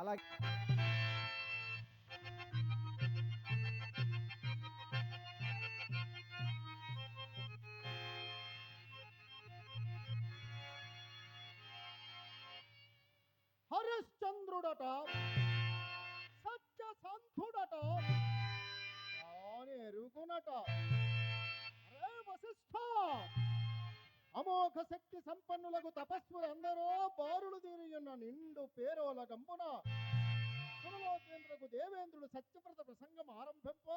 అలాగే హరిశ్చంద్రుడట సత్య సంధుడట తాను ఎరుగునట. అరే వశిష్ఠ! అమోఘ శక్తి సంపన్నులకు తపస్సులందరూ బారులు తీరియున్న నిండు పేరోల గంపున సురలోకేంద్రకు దేవేంద్రుడు సత్యవ్రత ప్రసంగం ఆరంభింపో.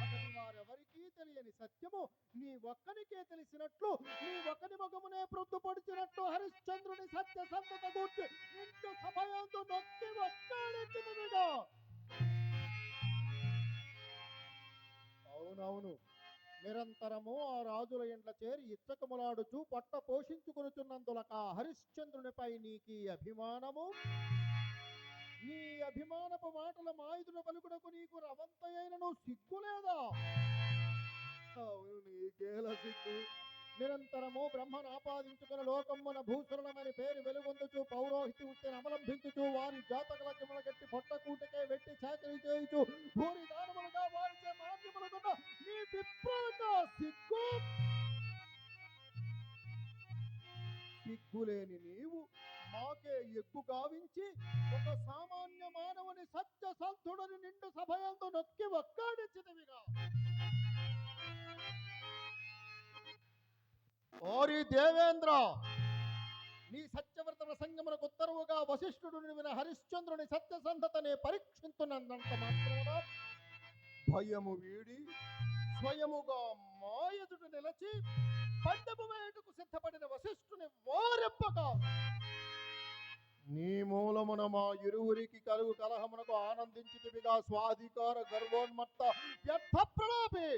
అతని వారెవరికీ తెలియని సత్యము నీ ఒక్కనికే తెలిసినట్లు నీ ఒక్కని ముఖమునే ప్రొద్దుపడిచినట్లు హరిశ్చంద్రుని సత్య సంతత గూర్చి నిండు సభయందు నొక్కి ఒక్కాడించుదునుగా అవునవును. నిరంతరము ఆ రాజుల ఇండ్ల చేరి ఇచ్చకములాడుచు పట్ట పోషించుకునుచున్నందులక హరిశ్చంద్రునిపై నీకీ అభిమానము. నీ అభిమానపు మాటల మాయుధుల పలుకుడకు నీకు రవంతయైనను సిగ్గు లేదా? అవును నీకేల సిగ్గు. నిరంతరము బ్రహ్మను ఆపాదించుకుని లోకమ్మన భూసురణమని పేరు వెలుగొందుచు పౌరోహితి వృత్తిని అవలంబించుచు వారి జాతకల కిమల గట్టి పొట్ట కూటకే వెట్టి చాకరీ చేయుచు భూరి దానములుగా నీ విప్రత సిగ్గు? సిగ్గులేని నీవు మాకే ఎగ్గు గావించి ఒక సామాన్య మానవుని సత్య సంతుడని నిండు సభయంతో నొక్కి ఒక్కాడించినవిగా ఓరి దేవేంద్ర నీ సత్యవ్రత ప్రసంగమునకు ఉత్తరువుగా వశిష్ఠుడు విన హరిశ్చంద్రుని సత్యసంధతని పరీక్షింతున్నంత మాత్రమున? భయము వీడి స్వయముగా మాయదుడు నిలచి పందము వేటకు సిద్ధపడిన వశిష్ఠుని వారెప్పగా నీ మూలమున మా ఇరువురికి కలుగు కలహమునకు ఆనందించితివిగా స్వాధికార గర్వోన్మత్త వ్యర్థ ప్రలాపి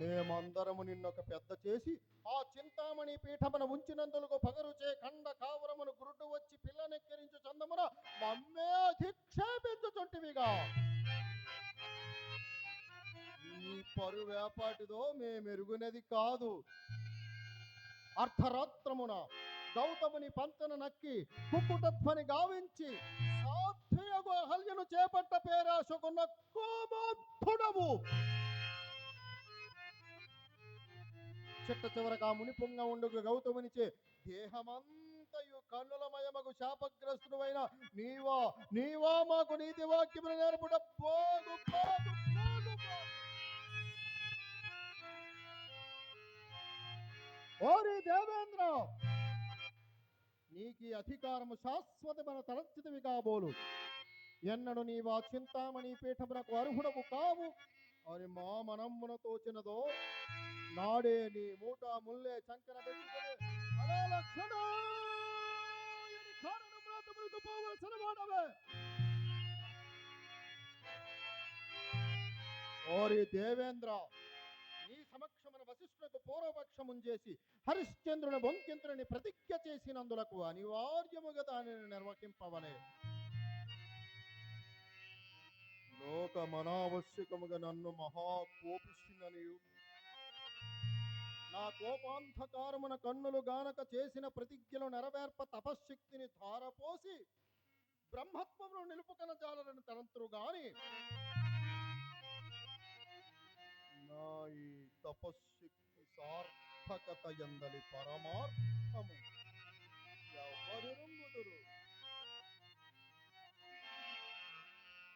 మేమందరము నిన్నొక పెద్ద చేసి ఆ చింతామణి పీఠమున ఉంచినందులకు పగరుచే ఖండ కావరమును గురుడు వచ్చి పిల్లనెక్కిరించు చందమున మమ్మే అధిక్షేపించుచుంటివిగా ఈ పరు వేపాటిదో మేమెరుగునది కాదు. అర్ధరాత్రమున గౌతముని పంతన నక్కి కుక్కుటధ్వని గావించి సాధ్యయగు అహల్యను చేపట్ట పేరాశకున్న కోమోద్ధుడవు చిట్ట చివరగా మునిపుంగ ఉండుకు గౌతమునిచే దేహమంతయు కన్నులమయమగు శాపగ్రస్తుడైన నీవా నీవా మాకు నీతి వాక్యములు నేర్పుట పోగు పోగు పోగు ఓరి దేవేంద్ర! నీకి అధికారము శాశ్వతమైన తలచితివి కాబోలు. ఎన్నడు నీవా చింతామణి పీఠమునకు అర్హుడము కావు. అని మా మనమ్మున తోచినదో నాడే నీ మూట ముల్లే చంకన పోవలసిన వాడవే. ఓరి దేవేంద్ర! నీ సమక్ష వశిష్ఠులకు పూర్వపక్షము చేసి హరిశ్చంద్రుని బొంకింద్రుని ప్రతిజ్ఞ చేసినందులకు అనివార్యముగా దానిని నిర్వహింపవలే. లోకమనావశ్యకముగా నన్ను మహా నా కోపాంధకారమున కన్నులు గానక చేసిన ప్రతిజ్ఞలు నెరవేర్ప తపశ్శక్తిని ధారపోసి బ్రహ్మత్వంలో నిలుపుకన జాలని తరంతురు గాని. నా ఈ తపశ్శక్తి సార్థకత ఎందలి పరమార్థము. ఎవరు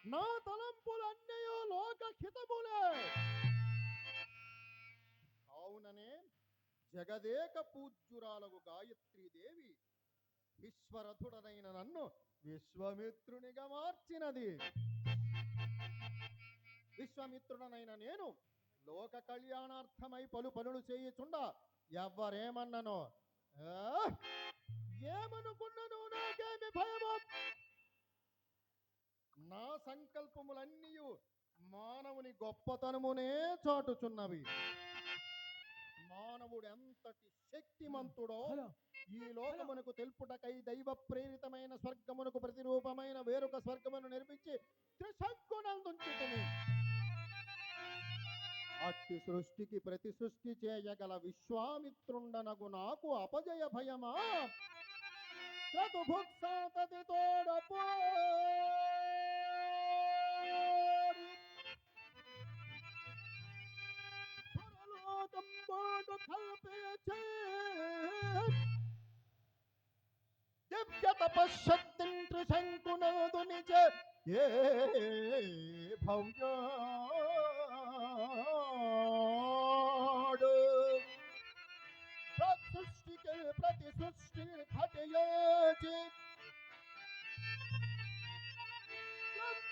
నా తలంపులన్నయో లోక హితములే కావుననే జగదేక పూజ్యురాలకు గాయత్రీదేవి విశ్వరథుడనైన నన్ను విశ్వమిత్రునిగా మార్చినది. విశ్వమిత్రుడనైన నేను లోక కళ్యాణార్థమై పలు పనులు చేయుచుండ? ఎవ్వరేమన్నను? ఆ? ఏమనుకున్నను నాకేమి భయమో? నా సంకల్పములన్నీ మానవుని గొప్పతనమునే చాటుచున్నవి. మానవుడు ఎంతటి శక్తిమంతుడో ఈ లోకమునకు తెలుపుటకై దైవ ప్రేరితమైన స్వర్గమునకు ప్రతిరూపమైన వేరొక స్వర్గమును నిర్మించి త్రిశంకునందుంచుతుంది అట్టి సృష్టికి ప్రతి సృష్టి చేయగల విశ్వామిత్రుండనగు నాకు అపజయ భయమా క్రతుభుక్సాతతి తోడపోడి సురలోకం పోటు కల్పించే దివ్య తపశక్తిం త్రిశంకునదు నిజ ఏ नाड़ सृष्टि के प्रति सृष्टि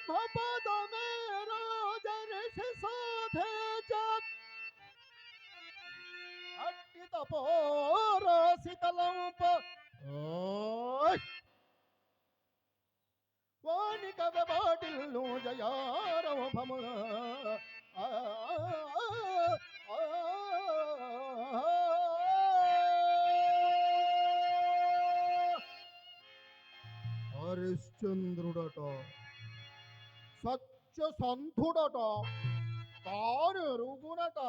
घट पद में राजन से साधे जग अट्टि तपोरसितलंप वाणिकव बाटिल्लू जयारव హరిశ్చంద్రుడట సత్యసంధుడట తాను ఎరుగునట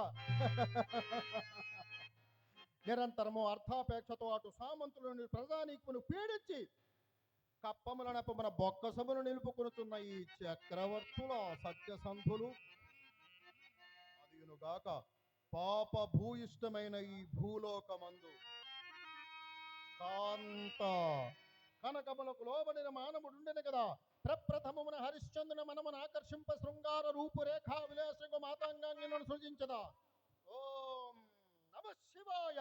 నిరంతరము అర్థాపేక్షతో అటు సామంతులను ప్రజానీకును పీడించి కప్పముల మన బొక్కసమును నిలుపుకొనుతున్న ఈ చక్రవర్తుల సత్యసంధులు అదియునుగాక పాప భూయిష్టమైన ఈ భూలోకమందు కాంత కనకములకు లోబడిన మానవుడుండెను కదా. ప్రప్రథమమున హరిశ్చంద్రున మనమును ఆకర్షింప శృంగార రూపురేఖా విలాసంగు మాతాంగాంగిను సృజించదా. ఓం నమ శివాయ.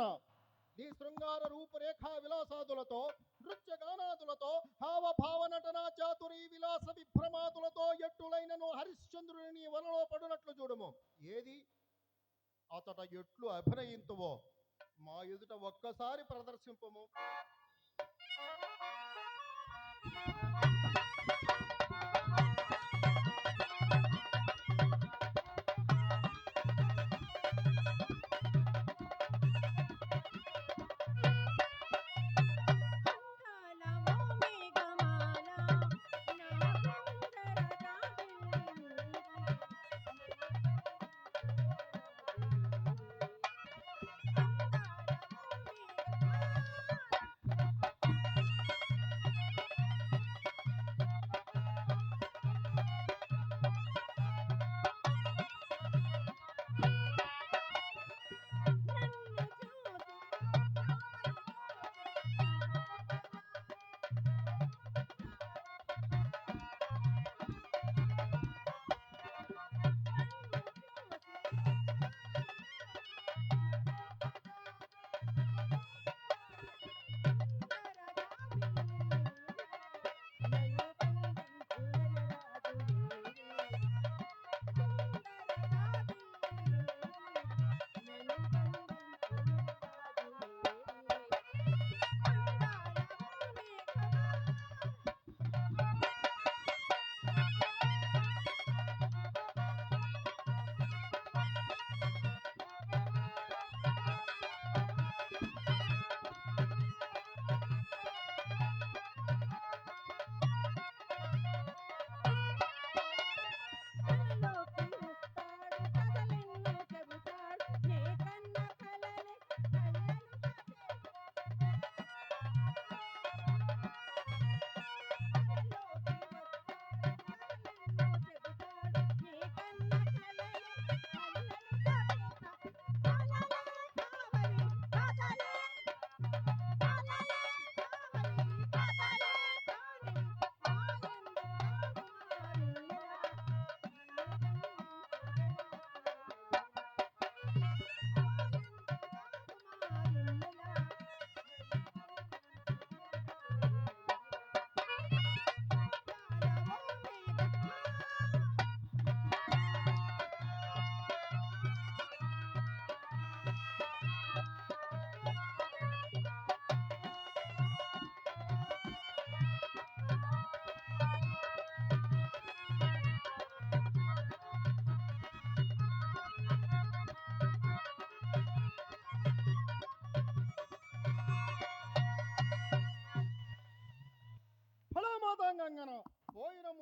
మాతాంగంగన నీ శృంగార రూపురేఖా విలాసాదులతో నృత్య గానాదులతో హావభావ నటనా చాతురి విలాస విభ్రమాదులతో ఎట్టులైనను హరిశ్చంద్రుని నీ వలలో పడునట్లు చూడము. ఏది? అతట ఎట్లు అభినయింతువో మా ఎదుట ఒక్కసారి ప్రదర్శింపము.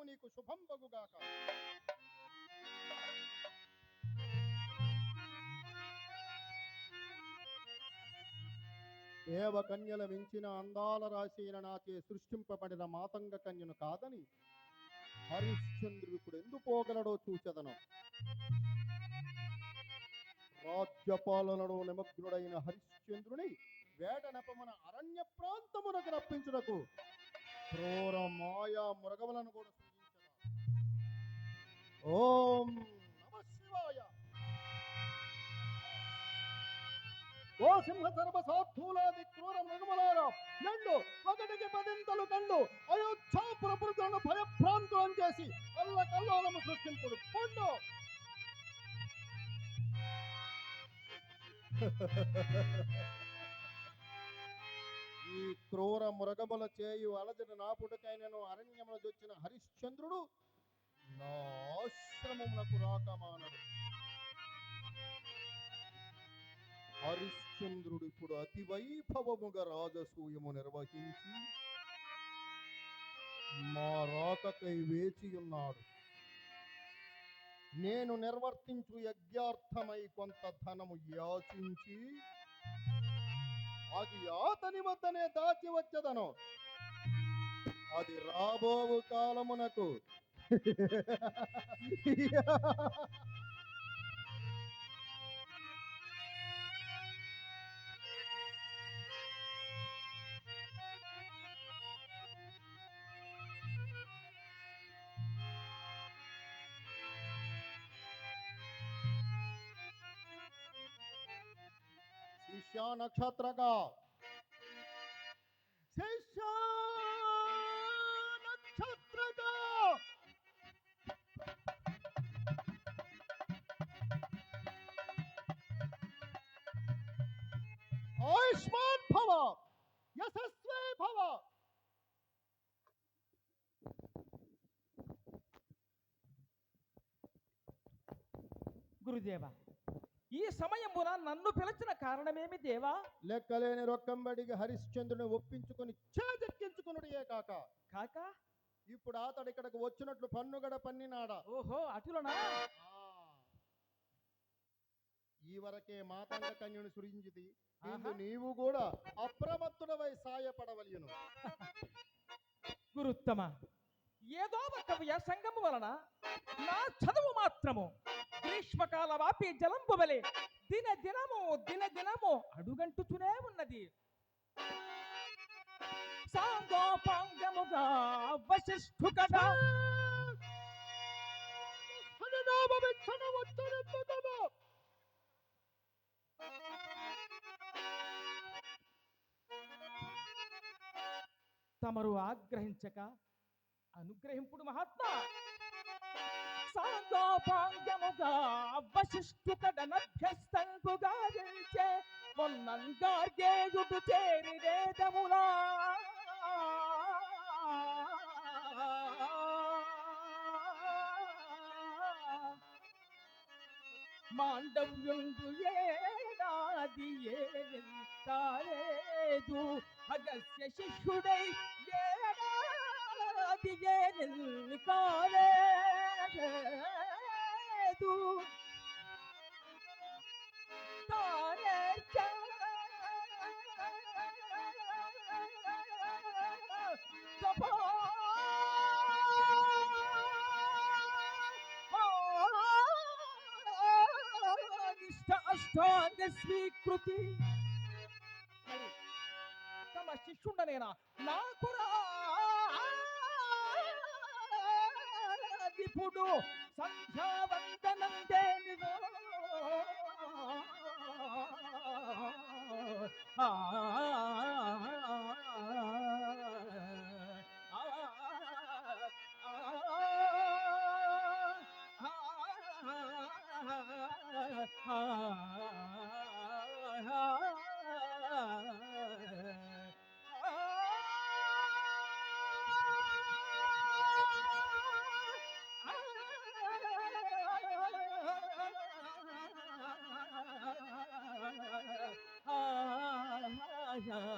నీకు శుభం బగుగాక. దేవకన్యల మించిన అందాల రాశి నాచే సృష్టింపబడిన మాతంగ కన్యను కాదని హరిశ్చంద్రుడు ఇప్పుడు ఎందుకు పోగలడో చూచెదను. రాజ్యపాలనలో నిమగ్నుడైన హరిశ్చంద్రుని వేట నెపమన అరణ్య ప్రాంతమునకు రప్పించుటకు క్రూర మాయా మృగములను కూడా సృజించదా ఓం నమ శివాయ. ఓ సింహ సర్వ సాధులాది క్రూర మృగములారా రెండు ఒకటికి పదింతలు కండు అయోధ్యాపుర పురుషులను భయభ్రాంతులను చేసి అల్ల కల్లోలము సృష్టింపుడు. పండు. Ha ha ha ha ha. ఈ క్రూర మృగముల చేయు అలజడి నాపుటకైనను అరణ్యమున దొచ్చిన హరిశ్చంద్రుడు నా ఆశ్రమమునకు రాకమానడు హరిశ్చంద్రుడు ఇప్పుడు అతి వైభవముగా రాజసూయము నిర్వహించి మా రాకకై వేచి ఉన్నాడు. నేను నిర్వర్తించు యజ్ఞార్థమై కొంత ధనము యాచించి అది అతని వద్దనే దాచి వచ్చదను. అది రాబోవు కాలమునకు. నక్షత్రగా శిష్య నక్షత్రగా ఆయుష్మాన్ భవ యశస్వే భవ గురుదేవ ఈ సమయమున నన్ను పిలిచిన కారణమేమి దేవా? లెక్కలేని రొక్కంబడికి హరిశ్చంద్రుని ఒప్పించుకొని చేజెక్కించుకునుడియే కాక? కాక? ఇప్పుడు అతడు ఇక్కడికి వచ్చినట్లు పన్నుగడ పన్నినాడా? ఓహో అటులనా. ఈ వరకే మాతంగ కన్యను సురించితి ఇందు. నీవు కూడా అప్రమత్తుడవై సాయపడవలయును. గురుత్తమ ఏదో ఒక వ్యాసంగము వలన నా చదువు మాత్రము గ్రీష్మకాల వాపి జలంబు వలె దిన దినము దిన దినము అడుగంటుతూనే ఉన్నది. సాంగోపాంగముగా వశిష్ఠు కదా. తమరు ఆగ్రహించక అనుగ్రహింపుడు మహాత్మా. కోపాంగముగా వశిష్ఠుకడనభ్యస్తంగుగా గెలిచే మొన్నంగార్గేయుడు చేరి వేదములా. మాండవ్యుండు ఏడాది ఏదు అగస్య శిష్యుడై ఏడాది ఏ కాలే తానే తపో నిష్ట అష్టాంగ స్వీకృతి తమ శిష్యుండనేనా నాకు రా సంధ్యావందనం దేనిదో 上。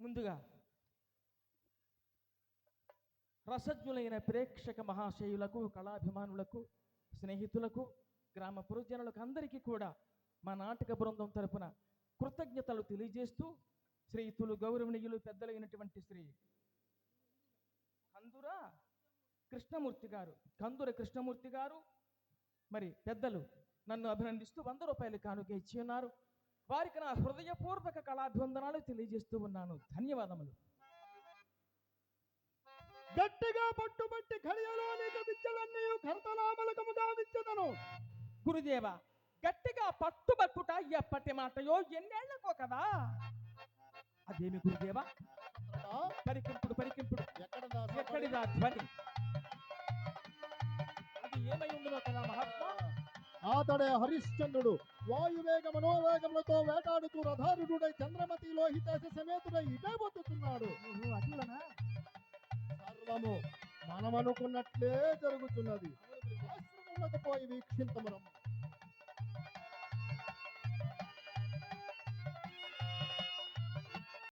ముందుగా రసజ్ఞులైన ప్రేక్షక మహాశయులకు కళాభిమానులకు స్నేహితులకు గ్రామ పురజనులకు అందరికీ కూడా మా నాటక బృందం తరపున కృతజ్ఞతలు తెలియజేస్తూ శ్రీతులు గౌరవనీయులు పెద్దలైనటువంటి శ్రీ కందుర కృష్ణమూర్తి గారు. కందుర కృష్ణమూర్తి గారు మరి పెద్దలు నన్ను అభినందిస్తూ వంద రూపాయలు కానుక ఇచ్చి ఉన్నారు వారికి నా హృదయపూర్వక కళాభివందనాలు తెలియజేస్తూ ఉన్నాను. ధన్యవాదములు. గట్టిగా పట్టుబట్టి విద్యలన్నీ విద్యదను గురుదేవ గట్టిగా పట్టుబట్టుట ఎప్పటి మాటయో ఎన్నేళ్ళకో కదా? అదేమి గురుదేవ? పరికింపుడు పరికింపుడు. ఎక్కడిదా ధ్వని? అది ఏమై ఉండునో కదా మహాత్మా? ఆతడే హరిశ్చంద్రుడు వాయువేగ మనోవేగములతో వేటాడుతూ రథారుడై చంద్రమతి లోహితాశ సమేతుడై ఇటే ఓహో అటులనా? సర్వము మనమనుకున్నట్లే జరుగుతున్నది. పోయి వీక్షింతమురమ్మ